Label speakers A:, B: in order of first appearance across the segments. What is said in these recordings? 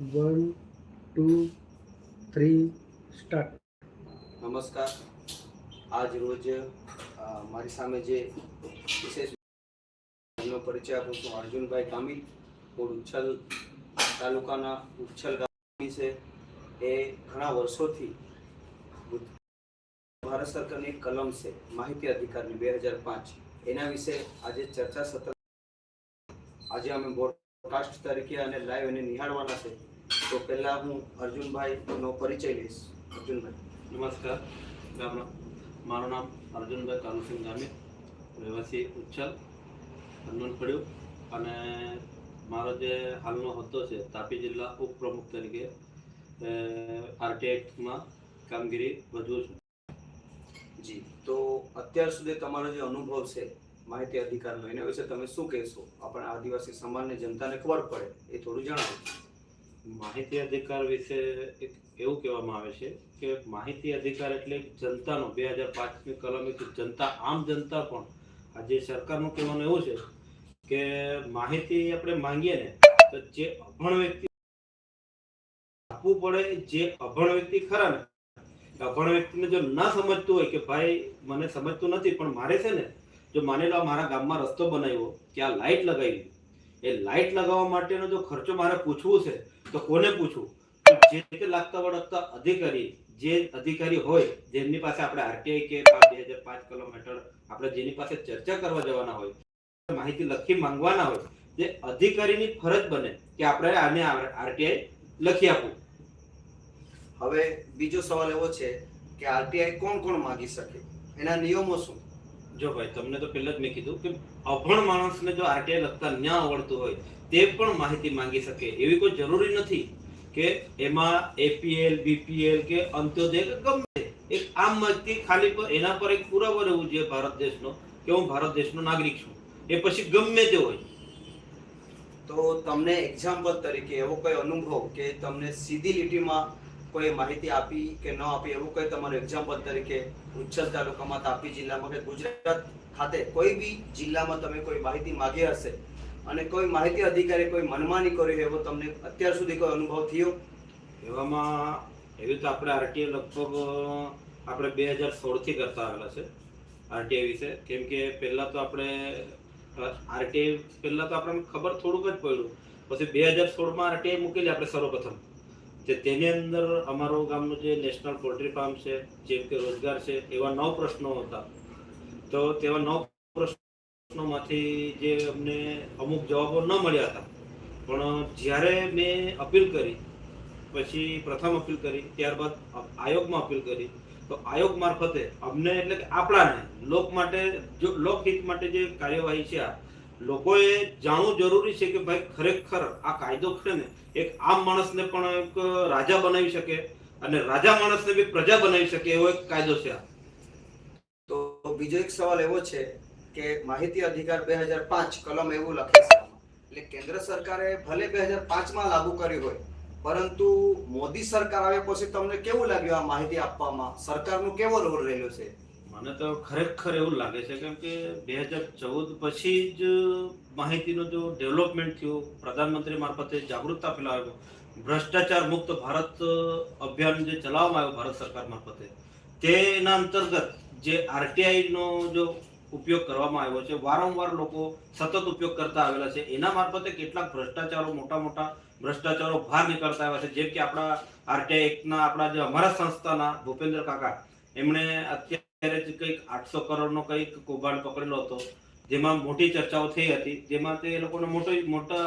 A: One, two, three, start.
B: નમસ્કાર. આજ રોજ મારી સામે જે વિશેષ પરિચય આપું છું, અર્જુનભાઈ કામિલ મૂળ ઉચ્છલ તાલુકાના ઉચ્છલ ગામી છે. એ ઘણા વર્ષોથી ભારત સરકારની કલમ છે, માહિતી અધિકારની બે હજાર પાંચ. એના વિશે આજે ચર્ચા સત્ર આજે અમે broadcast તરીકે અને લાઈવ એને નિહાળવાના છે. તો પહેલા હું અર્જુનભાઈનો પરિચય લઈશ. અર્જુનભાઈ.
C: નમસ્કાર. ગામડા. મારું નામ અર્જુનભાઈ કાનુસિંહ ગામિત. રહેવાસી ઉચ્છલ. હનુમાન પડ્યું અને મારો જે હાલનો હોદ્દો છે તાપી જિલ્લા ઉપપ્રમુખ તરીકે આરટીઆઈમાં કામગીરી વધુ છું.
B: જી. તો અત્યાર સુધી તમારો જે અનુભવ છે માહિતી અધિકારનો એના વિશે તમે શું કહેશો? આપણા આદિવાસી સમાજને જનતાને ખબર પડે એ થોડું જણાવો.
C: માહિતી અધિકાર વિશે એક એવું કહેવામાં આવે છે કે માહિતી અધિકાર એટલે જનતાનો, બે હજાર પાંચની કલમ એક જનતા, આમ જનતા પણ આજે સરકારનું કહેવાનું એવું છે કે માહિતી આપણે માંગીએ ને, તો જે અભણ વ્યક્તિ આપવું પડે, જે અભણ વ્યક્તિ ખરા ને અભણ વ્યક્તિને જો ના સમજતું હોય કે ભાઈ મને સમજતું નથી, પણ મારે છે ને, જો માની લો મારા ગામમાં રસ્તો બનાવ્યો કે આ લાઈટ લગાવી એ લાઈટ લગાવવા માટેનો જો ખર્ચો મારે પૂછવું છે, તો કોને પૂછવું? જે તે લાગતા વળગતા અધિકારી, જે અધિકારી હોય, જેમની પાસે આપણે આરટીઆઈ કે બે હજાર પાંચ કલમ હેઠળ આપણે જેની પાસે ચર્ચા કરવા જવાના હોય, માહિતી લખી માંગવાના હોય, જે અધિકારીની ફરજ બને કે આપણે આને આરટીઆઈ લખી આપવું.
B: હવે બીજો સવાલ એવો છે કે આરટીઆઈ કોણ કોણ માંગી શકે? એના નિયમો શું?
C: જો ભાઈ, તમને તો પહેલા જ મેં કીધું કે અભણ માણસને જો આરટીઆઈ લખતા ન આવડતું હોય, તે પણ માહિતી માંગી શકે. એવી કોઈ જરૂરી નથી કે એમાં એપીએલ બીપીએલ કે અંત્યોદય કે ગમે એક આમ માહિતી ખાલી એના પર એક પુરાવો રહેવું જોઈએ ભારત દેશનો, કે હું ભારત દેશનો નાગરિક છું. એ પછી ગમે તે હોય.
B: તો તમને એક્ઝામ્પલ તરીકે એવો કોઈ અનુભવ કે તમને સીધી લીટીમાં કોઈ માહિતી આપી કે ન આપી એવું કંઈ તમારું એક્ઝામ્પલ તરીકે ઉચ્છલ તાલુકામાં તાપી જિલ્લામાં કે ગુજરાત ખાતે કોઈ બી જિલ્લામાં તમે કોઈ માહિતી માગી હશે અને કોઈ માહિતી અધિકારી કોઈ મનમાની કરી એવો તમને અત્યાર સુધી કોઈ અનુભવ થયો?
C: એવામાં એવી તો આપણે આરટીઆઈ લગભગ આપણે બે હજાર સોળથી કરતા આવેલા છે આરટીઆઈ વિશે. કેમ કે પહેલાં તો આપણે આરટીઆઈ પહેલાં તો આપણને ખબર થોડુંક જ પડ્યું. પછી બે હજાર સોળમાં આરટીઆઈ મૂકેલી આપણે સર્વપ્રથમ. તે તેની અંદર અમારું ગામનું જે નેશનલ પોલ્ટ્રી ફાર્મ છે, જેમ કે રોજગાર છે, એવા નવ પ્રશ્નો હતા. તો તેવા નવ પ્રશ્નોમાંથી જે અમને અમુક જવાબો ન મળ્યા હતા. પણ જ્યારે મેં અપીલ કરી, પછી પ્રથમ અપીલ કરી, ત્યારબાદ આયોગમાં અપીલ કરી, તો આયોગ મારફતે અમને એટલે કે આપણાને લોક માટે, જો લોકહિત માટે જે કાર્યવાહી છે આ લોકોએ જાણવું જરૂરી છે કે ભાઈ ખરેખર આ કાયદો છે ને, એક આમ માણસને પણ એક રાજા બનાવી શકે અને રાજા માણસને બી પ્રજા બનાવી શકે એવો એક કાયદો છે આ.
B: તો બીજો એક સવાલ એવો છે કે માહિતી અધિકાર બે હજાર પાંચ કલમ એવું લખે છે એટલે કેન્દ્ર સરકારે ભલે બે હજાર પાંચમાં લાગુ કર્યું હોય, પરંતુ મોદી સરકાર આવ્યા પછી તમને કેવું લાગ્યું આ માહિતી આપવામાં? સરકારનો કેવો રોલ રહેલો છે?
C: મને તો ખરેખર એવું લાગે છે કેમ કે બે હજાર ચૌદ પછી જ માહિતીનો જો ડેવલપમેન્ટ થયું, પ્રધાનમંત્રી મારફતે જાગૃતતા ફેલાવ્યો, ભ્રષ્ટાચાર મુક્ત ભારત અભિયાન જે ચલાવવામાં આવ્યું ભારત સરકાર મારફતે, તેના અંતર્ગત જે આરટીઆઈનો જો ઉપયોગ કરવામાં આવ્યો છે, વારંવાર લોકો સતત ઉપયોગ કરતા આવેલા છે, એના મારફતે કેટલાક ભ્રષ્ટાચારો, મોટા મોટા ભ્રષ્ટાચારો બહાર નીકળતા આવ્યા છે, જેમ કે આપણા આરટીઆઈ એક્ટના, આપણા જે અમારા સંસ્થાના ભૂપેન્દ્ર કાકા, એમણે અત્યારે જ કંઈક આઠસો કરોડનો કંઈક કૌભાંડ પકડેલો હતો, જેમાં મોટી ચર્ચાઓ થઈ હતી, જેમાં તે એ લોકોનો મોટો મોટા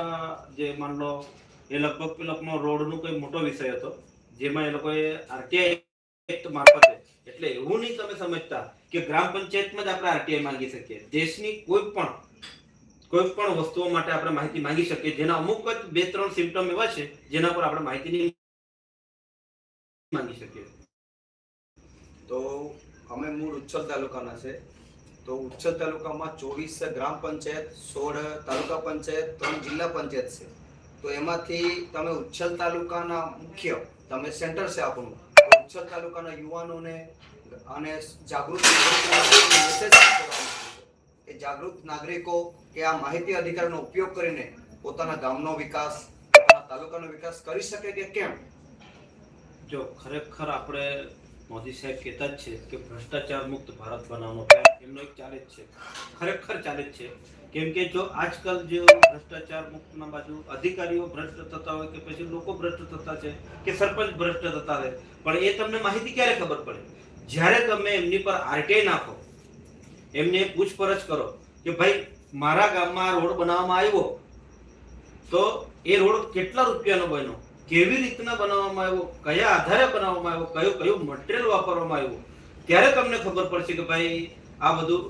C: જે માન લો, એ લગભગ પેલો રોડનો કોઈ મોટો વિષય હતો, જેમાં એ લોકોએ આરટીઆઈ એક્ટ મારફતે, એટલે એવું નહીં તમે સમજતા કે ગ્રામ પંચાયતમાં જ આપણે આરટીઆઈ માંગી શકીએ. દેશની કોઈ પણ કોઈ પણ વસ્તુઓ માટે આપણે માહિતી માંગી શકીએ. જેના અમુક જ બે ત્રણ સિમ્પટમ એવા છે, જેના પર આપણે માહિતી નહીં માંગી શકીએ
B: તો અમે મૂળ ઉચ્છલ તાલુકાના છે. તો ઉચ્છલ તાલુકામાં ચોવીસ ગ્રામ પંચાયત, સોળ તાલુકા પંચાયત, ત્રણ જિલ્લા પંચાયત છે. તો એમાંથી તમે ઉચ્છલ તાલુકાના મુખ્ય, તમે સેન્ટર છે આપણું, તો ઉચ્છલ તાલુકાના યુવાનોને અને જાગૃત. એ જાગૃત નાગરિકો કે આ માહિતી અધિકારનો ઉપયોગ કરીને પોતાના ગામનો વિકાસ તાલુકાનો વિકાસ કરી શકે કે કેમ?
C: જો ખરેખર આપણે મોદી સાહેબ કહેતા જ છે કે ભ્રષ્ટાચાર મુક્ત ભારત બનાવવાનો એમનો એક ચાલે જ છે. ખરેખર ચાલે જ છે. કેમ કે જો આજકાલ જે ભ્રષ્ટાચાર મુક્તના બાજુ અધિકારીઓ ભ્રષ્ટ થતા હોય કે પછી લોકો ભ્રષ્ટ થતા છે કે સરપંચ ભ્રષ્ટ થતા હોય, પણ એ તમને માહિતી ક્યારે ખબર પડે? જ્યારે તમે એમની પર આરટીઆઈ નાખો, એમને પૂછપરછ કરો કે ભાઈ, મારા ગામમાં રોડ બનાવવામાં આવ્યો, તો એ રોડ કેટલા રૂપિયાનો બન્યો? કેવી રીતના બનાવવામાં આવ્યો કયા આધારે બનાવવામાં આવ્યો કયું કયું મટીરિયલ વાપરવામાં આવ્યું ત્યારે તમને ખબર પડશે કે ભાઈ આ બધું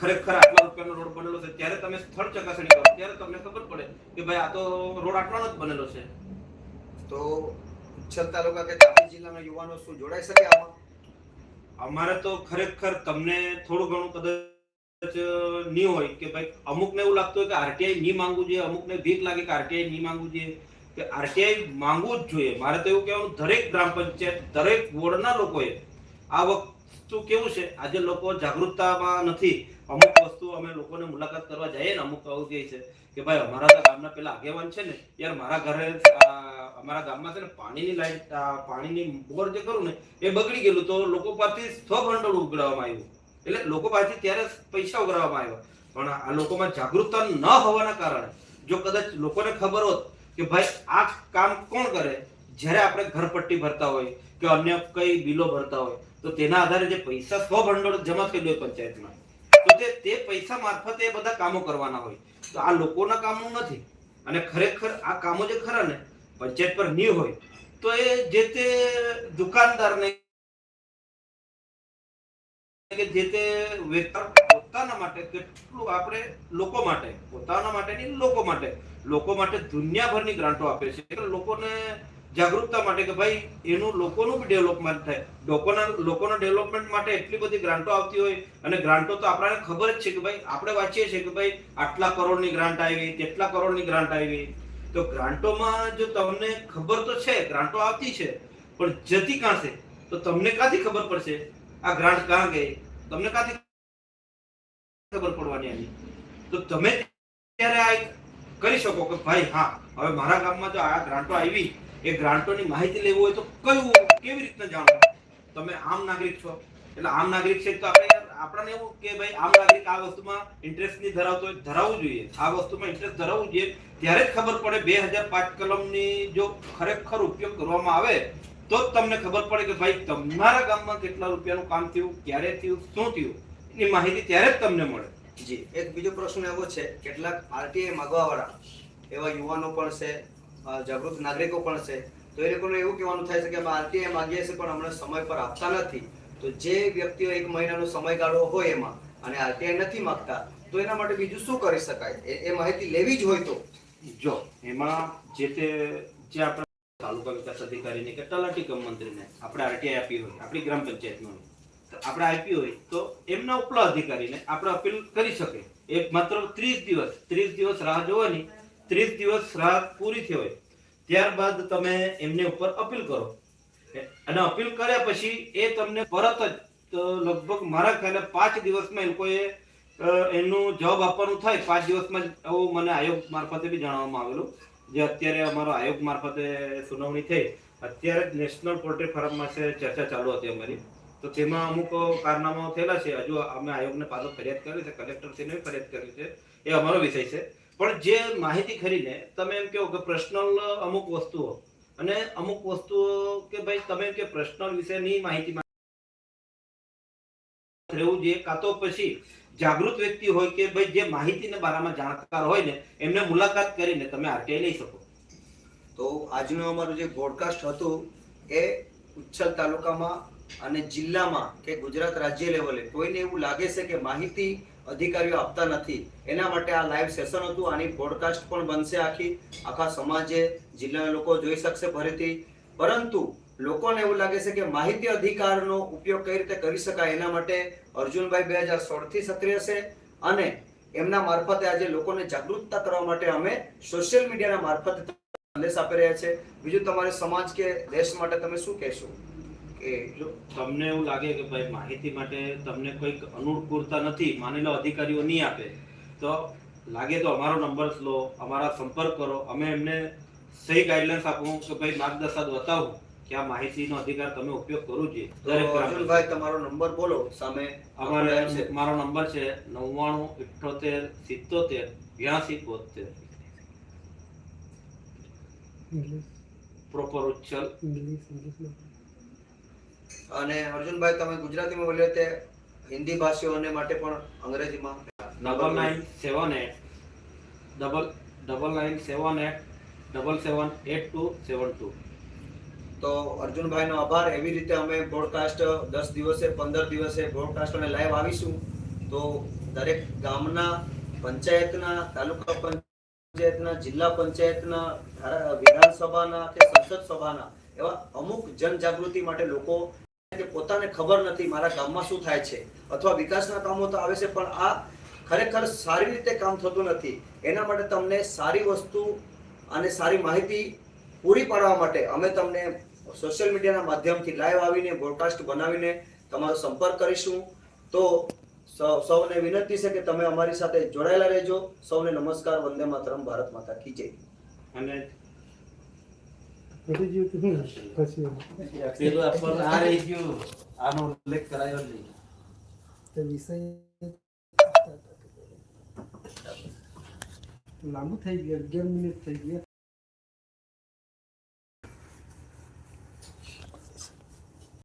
C: ખરેખર આટલા રૂપિયાનો રોડ બનેલો છે. ત્યારે તમે સ્થળ ચકાસણી કરો ત્યારે તમને ખબર પડે કે ભાઈ આ તો રોડ આટલાનો જ બનેલો છે.
B: તો ઉચ્છલ તાલુકા કે તાપી જિલ્લાના યુવાનો શું જોડાઈ શકે આમાં?
C: અમારે તો ખરેખર તમને થોડું ઘણું કદાચ નહીં હોય કે ભાઈ અમુકને એવું લાગતું હોય કે આરટીઆઈ નહીં માંગવું જોઈએ અમુકને ભીખ લાગે કે આરટીઆઈ નહીં માંગવું જોઈએ. કે આરટીઆઈ માંગવું જ જોઈએ. મારે તો એવું કહેવાનું, દરેક ગ્રામ પંચાયત, દરેક વોર્ડના લોકોએ આ વસ્તુ કેવું છે? આજે લોકો જાગૃતતામાં નથી. અમુક વસ્તુ અમે લોકોને મુલાકાત કરવા જઈએ ને, અમુક આવું કહે છે કે ભાઈ, અમારા ગામના પેલા આગેવાન છે ને, યાર મારા ઘરે અમારા ગામમાં છે ને, પાણીની લાઈટ પાણીની બોર જે કરું ને, એ બગડી ગયેલું તો લોકો પાસેથી છ ભંડોળ ઉઘરાવવામાં આવ્યું. એટલે લોકો પાસેથી ત્યારે પૈસા ઉઘરાવવામાં આવ્યા. પણ આ લોકોમાં જાગૃતતા ન હોવાના કારણે, જો કદાચ લોકોને ખબર હોત કે ભાઈ, આ કામ કોણ કરે? જ્યારે આપણે ઘરપટ્ટી ભરતા હોય કે અન્ય કઈ બિલો ભરતા હોય, તો તેના આધારે જે પૈસા સો ભંડોળ જમા થયેલું હોય પંચાયતમાં, તો તે તે પૈસા મારફતે એ બધા કામો કરવાના હોય. તો આ લોકોના કામનું નથી. અને ખરેખર આ કામો જે ખરા ને, પંચાયત પર નહીં હોય, તો એ જે તે દુકાનદારને, કે જે તે વેપાર પોતાના માટે કેટલું આપણે લોકો માટે, પોતાના માટે નહીં, લોકો માટે. લોકો માટે દુનિયાભરની ગ્રાન્ટો આપે છે. લોકોને જાગૃતતા માટે કે ભાઈ, એનું લોકોનું બી ડેવલપમેન્ટ થાય. લોકોના લોકોના ડેવલપમેન્ટ માટે એટલી બધી ગ્રાન્ટો આવતી હોય અને ગ્રાન્ટો તો આપણને ખબર જ છે કે ભાઈ, આપણે વાંચીએ છીએ કે ભાઈ, આટલા કરોડની ગ્રાન્ટ આવી, તેટલા કરોડની ગ્રાન્ટ આવી. તો ગ્રાન્ટોમાં જો તમને ખબર તો છે ગ્રાન્ટો આવતી છે, પણ જતી કાં તો તમને ક્યાંથી ખબર પડશે? આ ગ્રાન્ટ ક્યાં ગઈ? તમને ક્યાંથી ખબર પડવાની આની તો તમે ત્યારે આ કરી શકો કે ભાઈ, હા, હવે મારા ગામમાં જો આ ગ્રાન્ટો આવી, એ ગ્રાન્ટોની માહિતી લેવી હોય તો કયું, કેવી રીતના જાણવું? તમે આમ નાગરિક છો. એટલે આમ નાગરિક છે તો આપણે આપણને એવું કે ભાઈ, આમ નાગરિક આ વસ્તુમાં ઇન્ટરેસ્ટ નહીં ધરાવતો હોય, ધરાવવું જોઈએ. આ વસ્તુમાં ઇન્ટરેસ્ટ ધરાવવું જોઈએ, ત્યારે જ ખબર પડે બે હજાર પાંચ કલમની જો ખરેખર ઉપયોગ કરવામાં આવે, તો જ તમને ખબર પડે કે ભાઈ, તમારા ગામમાં કેટલા રૂપિયાનું કામ થયું, ક્યારે થયું, શું થયું? એની માહિતી ત્યારે જ તમને મળે.
B: જી એક બીજો પ્રશ્ન એવો છે કેટલાક આરટીઆઈ માગવાવાળા એવા યુવાનો પણ છે જાગૃત નાગરિકો પણ છે તો એ લોકોને એવું કહેવાનું થાય છે કે અમે આરટીઆઈ માંગીએ છીએ પણ અમને સમય પર આપતા નથી. તો જે વ્યક્તિઓ એક મહિનાનો સમયગાળો હોય એમાં અને આરટીઆઈ નથી માંગતા તો એના માટે બીજું શું કરી શકાય? એ માહિતી લેવી જ હોય તો.
C: જો એમાં જે તે જે આપણે તાલુકા વિકાસ અધિકારીને કે તલાટી કમ મંત્રીને આપણે આરટીઆઈ આપી હોય આપણી ગ્રામ પંચાયતમાં. આપણે આપી હોય તો એમના ઉપલા અધિકારીને આપણે અપીલ કરી શકે. એ માત્ર ત્રીસ દિવસ ત્રીસ દિવસ રાહ જોવાની, ત્રીસ દિવસ રાહ પૂરી થઈ હોય ત્યારબાદ તમે એમને ઉપર અપીલ કરો. અને અપીલ કર્યા પછી એ તમને પરત જ લગભગ મારા ખ્યાલે પાંચ દિવસમાં એ લોકોએ એનું જવાબ આપવાનું થાય. પાંચ દિવસમાં એવું મને આયોગ મારફતે બી જાણવામાં આવેલું, જે અત્યારે અમારો આયોગ મારફતે સુનાવણી થઈ. અત્યારે નેશનલ પોલ્ટ્રી ફાર્મમાં છે ચર્ચા ચાલુ હતી અમારી. તો તેમાં અમુક કારનામાઓ થયેલા છે. હજુ અમે આયોગને પાછો ફરિયાદ કરી છે કલેક્ટરશ્રીને ફરિયાદ કરી છે. એ અમારો વિષય છે. પણ જે માહિતી ખરીને તમે એમ કહો કે પર્સનલ અમુક વસ્તુઓ અને અમુક વસ્તુઓ કે ભાઈ તમે કે પર્સનલ વિશેની માહિતી રહેવું જોઈએ. કાં તો પછી જાગૃત વ્યક્તિ હોય કે ભાઈ જે માહિતીના બારામાં જાણકાર હોય ને, એમને મુલાકાત કરીને તમે આરટીઆઈ લઈ શકો.
B: તો આજનું અમારું જે બ્રોડકાસ્ટ હતું એ ઉચ્છલ તાલુકામાં અને જિલ્લામાં કે ગુજરાત રાજ્ય લેવલે કોઈને એવું લાગે છે કે માહિતી અધિકારીઓ આપતા નથી. એના માટે આ લાઈવ સેશન હતું. આની પોડકાસ્ટ પણ બનશે આખી. આખા સમાજે, જિલ્લાના લોકો જોઈ શકશે ફરીથી. પરંતુ લોકોને એવું લાગે છે કે માહિતી અધિકારનો ઉપયોગ કઈ રીતે કરી શકાય એના માટે અર્જુનભાઈ બે હજાર સોળથી સક્રિય છે. અને એમના મારફતે આજે લોકોને જાગૃતતા કરવા માટે અમે સોશિયલ મીડિયાના મારફતે સંદેશ આપી રહ્યા છે. બીજું તમારે સમાજ કે દેશ માટે તમે શું કહેશો?
C: જો તમને એવું લાગે કે ભાઈ માહિતી માટે તમને કોઈક અનુકૂળતા નથી માની લો અધિકારીઓ નહીં આપે તો લાગે તો અમારો નંબર લો અમારા સંપર્ક કરો અમે એમને સહી ગાઈડલાઇન્સ આપું કે ભાઈ માર્ગદર્શન બતાવું કે આ માહિતીનો અધિકાર તમે ઉપયોગ કરવો જોઈએ દરેક
B: અર્જુનભાઈ તમારો નંબર બોલો સામે
C: અમારે મારો નંબર છે નવ્વાણું ઇઠ્ઠોતેર સિત્તોતેર બ્યાસી બોતેર પ્રોપર
A: ઉચ્ચલ
B: અને અર્જુનભાઈ તમે ગુજરાતીમાં બોલ્યો તે હિન્દી ભાષીઓને માટે પણ અંગ્રેજીમાં
C: double nine seven eight double double nine seven eight double seven eight two seven two
B: તો અર્જુનભાઈનો આભાર. એવી રીતે અમે બ્રોડકાસ્ટ દસ દિવસે પંદર દિવસે બ્રોડકાસ્ટ અમે લાઈવ આવીશું. તો દરેક ગામના પંચાયતના તાલુકા પંચાયતના જિલ્લા પંચાયતના વિધાનસભાના કે સંસદ સભાના એવા અમુક જનજાગૃતિ માટે લોકો કે પોતાને ખબર નથી મારા ગામમાં શું થાય છે અથવા વિકાસના કામો તો આવે છે, પણ આ ખરેખર સારી રીતે કામ થતું નથી. એના માટે તમને સારી વસ્તુ અને સારી માહિતી પૂરી પાડવા માટે અમે તમને સોશિયલ મીડિયાના માધ્યમથી લાઈવ આવીને બ્રોડકાસ્ટ બનાવીને તમારો સંપર્ક કરીશું. તો સૌને વિનંતી છે કે તમે અમારી સાથે જોડાયેલા રહેજો. સૌને નમસ્કાર, વંદે માતરમ, ભારત માતા કી જય.
C: અને
D: આ રહી ગયું આનો ઉલ્લેખ કરાયો નહીં
A: તે વિષય લાંબુ થઈ ગયા, અગિયાર મિનિટ થઈ ગયા.